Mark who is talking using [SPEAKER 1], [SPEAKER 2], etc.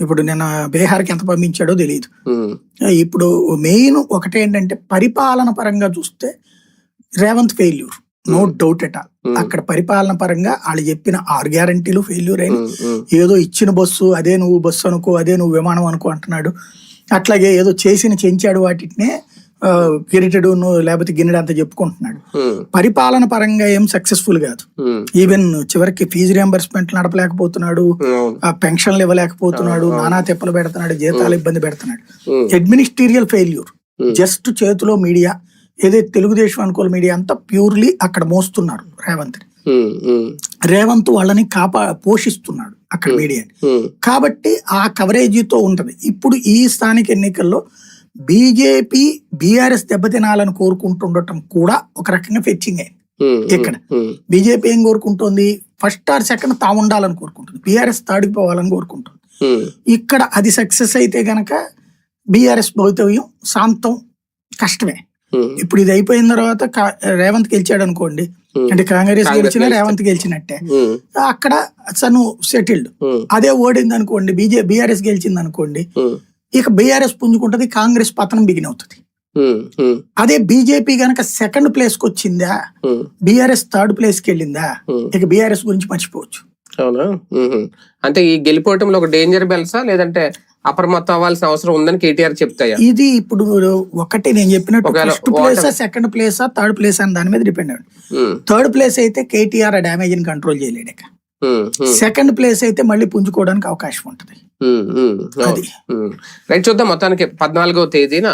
[SPEAKER 1] ఇప్పుడు నేను బీహార్కి ఎంత పంపించాడో తెలియదు ఇప్పుడు మెయిన్ ఒకటేంటంటే పరిపాలన పరంగా చూస్తే Revanth failure. No doubt at all. అక్కడ పరిపాలన పరంగా వాళ్ళు చెప్పిన ఆరు గ్యారంటీలు ఫెయిల్యూర్ అయిన ఏదో ఇచ్చిన బస్సు అదే నువ్వు బస్సు అనుకో అదే నువ్వు విమానం అనుకో అంటున్నాడు. అట్లాగే ఏదో చేసిన చెంచాడు వాటినే గిరిటెడు లేకపోతే గిన్నెడు అంత చెప్పుకుంటున్నాడు. పరిపాలన పరంగా ఏం సక్సెస్ఫుల్ కాదు. ఈవెన్ చివరికి ఫీజు రియంబర్స్మెంట్ నడపలేకపోతున్నాడు పెన్షన్లు ఇవ్వలేకపోతున్నాడు. నానా తిప్పలు పెడుతున్నాడు జీతాలు ఇబ్బంది పెడుతున్నాడు. అడ్మినిస్ట్రీరియల్ ఫెయిల్యూర్ జస్ట్ చేతిలో మీడియా ఏదైతే తెలుగుదేశం అనుకూల మీడియా అంతా ప్యూర్లీ అక్కడ మోస్తున్నారు రేవంత్ రేవంత్ వాళ్ళని కాపా పోషిస్తున్నాడు అక్కడ మీడియాని
[SPEAKER 2] ఉమ్,
[SPEAKER 1] కాబట్టి ఆ కవరేజీతో ఉంటది. ఇప్పుడు ఈ స్థానిక ఎన్నికల్లో బీజేపీ బీఆర్ఎస్ దెబ్బతినాలని కోరుకుంటుండటం కూడా ఒక రకంగా ఫెచ్చింగ్ అయింది ఇక్కడ. బీజేపీ ఏం కోరుకుంటోంది? ఫస్ట్ ఆర్ సెకండ్ తాము ఉండాలని కోరుకుంటుంది. బీఆర్ఎస్ తాడిపోవాలని కోరుకుంటుంది.
[SPEAKER 2] ఉమ్,
[SPEAKER 1] ఇక్కడ అది సక్సెస్ అయితే గనక బీఆర్ఎస్ భవితవ్యం శాంతం కష్టమే. ఇప్పుడు ఇది అయిపోయిన తర్వాత రేవంత్ గెలిచాడు అనుకోండి. అంటే కాంగ్రెస్ గెలిచినా. రేవంత్ గెలిచినట్టే. అక్కడ సను సెటిల్డ్ అదే ఓడింది అనుకోండి బీజే బీఆర్ఎస్ గెలిచింది అనుకోండి ఇక బీఆర్ఎస్ పుంజుకుంటది కాంగ్రెస్ పతనం బిగిన్ అవుతుంది అదే బీజేపీ గనక సెకండ్ ప్లేస్కి వచ్చిందా బీఆర్ఎస్ థర్డ్ ప్లేస్కి వెళ్ళిందా. ఇక బీఆర్ఎస్ గురించి మర్చిపోవచ్చు.
[SPEAKER 2] అవునా. అంటే ఈ గెలిపోవటంలో ఒక డేంజర్ బెల్సా లేదంటే అప్రమత్తం అవ్వాల్సిన అవసరం ఉందని కేటీఆర్ చెప్తాయా?
[SPEAKER 1] ఇది ఇప్పుడు ఒకటి నేను చెప్పినట్టు ఫస్ట్ ప్లేసా సెకండ్ ప్లేసా థర్డ్ ప్లేస్ అని దాని మీద డిపెండ్ అవ్వండి. థర్డ్ ప్లేస్ అయితే కేటీఆర్ ఆ డ్యామేజ్ని కంట్రోల్ చేయలేడు సెకండ్ ప్లేస్ అయితే మళ్ళీ పుంజుకోవడానికి అవకాశం ఉంటది. అది.
[SPEAKER 2] రైట్ చూద్దాం మొత్తానికి పద్నాలుగవ తేదీన